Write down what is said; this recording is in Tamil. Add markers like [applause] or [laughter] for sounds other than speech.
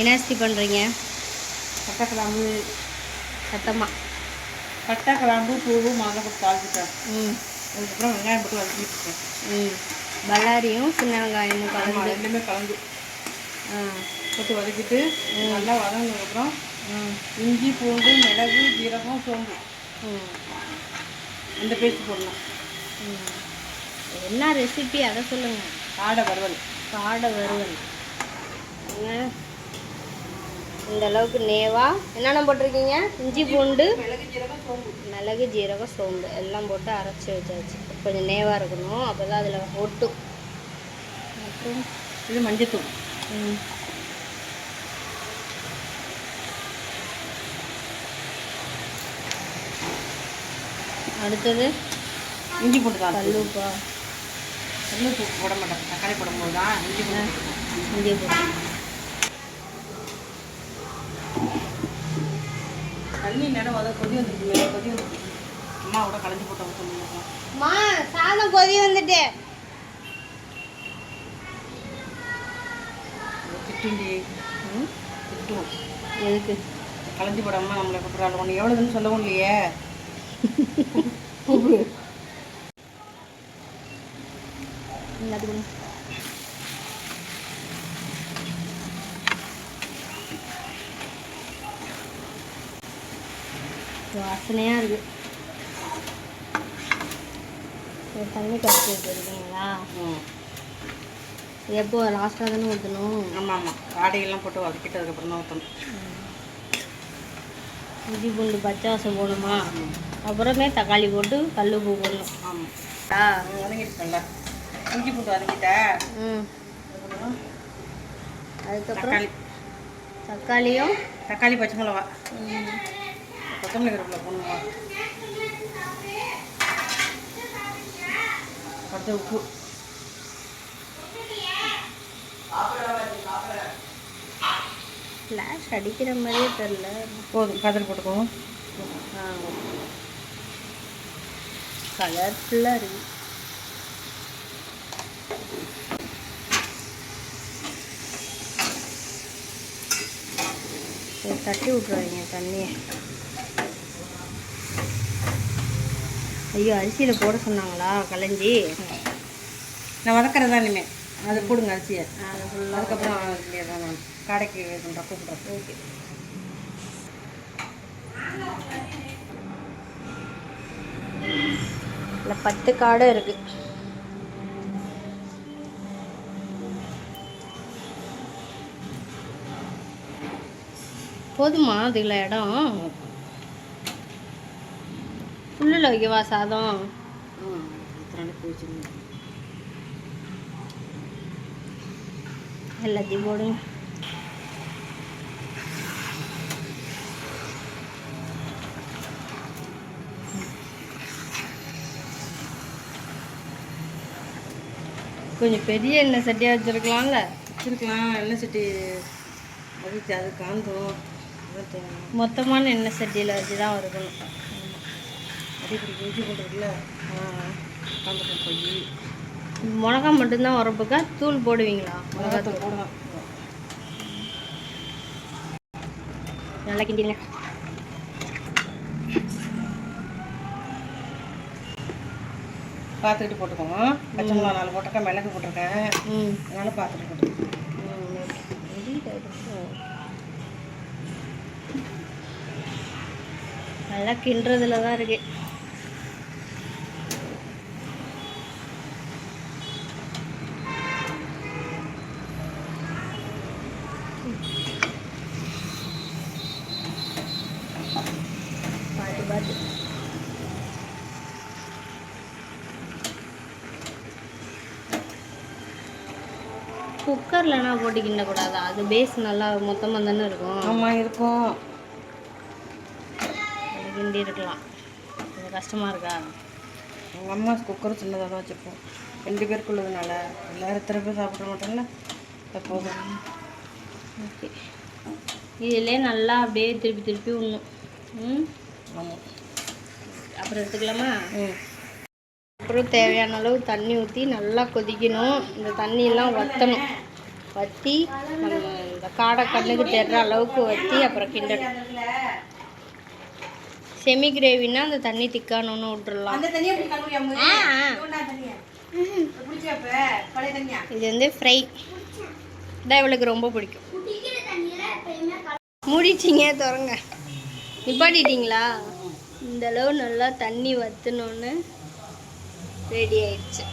என்னாஸ்தி பண்ணுறீங்க பட்டை கிராம்பு சத்தமாக பட்டை கிராம்பு பூவு போட்டு தாளிச்சிட்டேன். ம். அதுக்கப்புறம் வெங்காயம் போட்டு வதக்கிட்டு இருக்கேன். ம். பல்லாரியும் சின்ன வெங்காயமும் கலந்து. ரெண்டுமே கலந்து. போட்டு வதக்கிட்டு நல்லா வதங்கினதுக்கப்புறம் ம் இஞ்சி பூண்டு மிளகு ஜீரகம் சோம்பு. ம். அந்த பேஸ்ட் போடணும். என்ன ரெசிபி அதை சொல்லுங்கள் ஆடை வறுவல். காடை வறுவல். இந்த அளவுக்கு நேவா. என்னென்ன போட்டிருக்கீங்க? இஞ்சி பூண்டு மிளகு ஜீரகம் சோம்பு. எல்லாம் போட்டு அரைச்சி வச்சாச்சு. கொஞ்சம் நேவாக இருக்கணும். அப்போ தான் அதில் ஒட்டும். அப்புறம் இது மஞ்சத்தூள். ம். அடுத்தது இஞ்சி பூண்டு தான் கல்லுப்பா. கல்லு பூ போட மாட்டேன் தக்காளி போடும்போது தான் இஞ்சி பூண்டு இஞ்சி போட்டு தண்ணி நேரம் வத கொதி வந்துருக்கு கொதி வந்துருக்கு அம்மா கூட கலந்து போட்டோம் சொல்லுங்க மா சாதம் கொதி வந்துட்டு. திட்டுண்டி. ம்? திட்டும் எதுக்கு? கலந்து போடாமல் நம்மளை கூப்பிட்றாள் ஒன்று எவ்வளோதுன்னு சொல்லவும் இல்லையே. [laughs] வாசனையாக இருக்கு. ஒரு தண்ணி கரைச்சி வச்சுருக்கீங்களா? ம். எப்போ? லாஸ்ட்டாக தானே ஊற்றணும் ஆமாம் ஆமாம் காடையெல்லாம் போட்டு வதக்கிட்டு அதுக்கப்புறம் தான் ஊற்றணும் இஞ்சி பூண்டு பச்சை வாசம் போடணுமா அப்புறமே தக்காளி போட்டு கல் பூ போடணும். ஆமாம். ஆ வதங்கிட்டுல இஞ்சி பூண்டு வதக்கிட்டேன் ம். அதுக்கப்புறம் அதுக்கப்புறம் தக்காளி. தக்காளியும்? தக்காளி பச்சை மிளகா. கொத்தமல்லி கருவேப்பிலை போடணுமா? அடுத்து உப்பு. ஃப்ளாஷ் அடிக்கிற மாதிரியே தெரில போதும் கதில் போட்டுக்குவோம் கலர்ஃபுல்லாக இருக்கு. தட்டி விட்ருவீங்க தண்ணியை. ஐயோ அரிசியில் போட சொன்னாங்களா கலைஞ்சி? நான் வதக்கிறதா இனிமேல் அது போடுங்க அரிசியை. அதுக்கப்புறம் தான் நான் கடைக்கு பண்ணுறேன் கூப்பிட்றேன் ஓகே. இல்லை பத்து காடை இருக்கு. போதுமா அதுல இடம்? ஃபுல்லில் வைக்கவா சாதம்? எல்லாத்தையும் போடுங்க. கொஞ்சம் பெரிய எண்ணெய் சட்டியாக வச்சுருக்கலாம்ல? வச்சுருக்கலாம். எண்ணெய் சட்டி அது அது காந்தம் மொத்தமான எண்ணெய் சட்டியில் வச்சு தான் வறுக்கணும். அடிப்படி இஞ்சி போட்டுருக்குல்ல காந்தம் போய். மிளகா மட்டும்தான் உரப்புக்கா? தூள் போடுவீங்களா? மிளகாத்தூள் போடலாம். நல்லா கிண்டிங்க பார்த்துக்கிட்டு போட்டுக்கோங்க. பச்சை மிளகா நாலு போட்டிருக்கேன். மிளகு போட்டிருக்கேன். அதனால பார்த்துட்டு போட்டுக்கோங்க. நல்லா கிண்டுறதுல தான் இருக்கு. குக்கர்லனா போட்டு கிண்டக்கூடாதா அது பேஸ் நல்லா மொத்தமாக தானே இருக்கும். ஆமாம் இருக்கும். கிண்டி இருக்கலாம். கொஞ்சம் கஷ்டமாக இருக்கா? எங்கள் அம்மா குக்கர் சின்னதாக தான் வச்சுருப்போம். ரெண்டு பேருக்கு உள்ளதுனால எல்லாரும் எத்தனை பேர் சாப்பிட மாட்டோம்ல எப்போதும் ஓகே. இதிலே நல்லா அப்படியே திருப்பி திருப்பி விடணும் ம்? ஆமாம் அப்புறம் எடுத்துக்கலாமா? ம். அப்புறம் தேவையான அளவு தண்ணி ஊற்றி நல்லா கொதிக்கணும். இந்த தண்ணியெல்லாம் வற்றணும் வற்றி நம்ம இந்த காடை கண்ணுக்கு தெர்ற அளவுக்கு வற்றி அப்புறம் கிண்டணும் செமி கிரேவினா அந்த தண்ணி பழைய தண்ணியா? இது வந்து ஃப்ரை இதான் இவளுக்கு ரொம்ப பிடிக்கும். மூடிச்சிங்க திறங்க. நிப்பாட்டிட்டீங்களா? இந்த அளவு நல்லா தண்ணி வத்துனோன்னு ரெடி ஆயிடுச்சு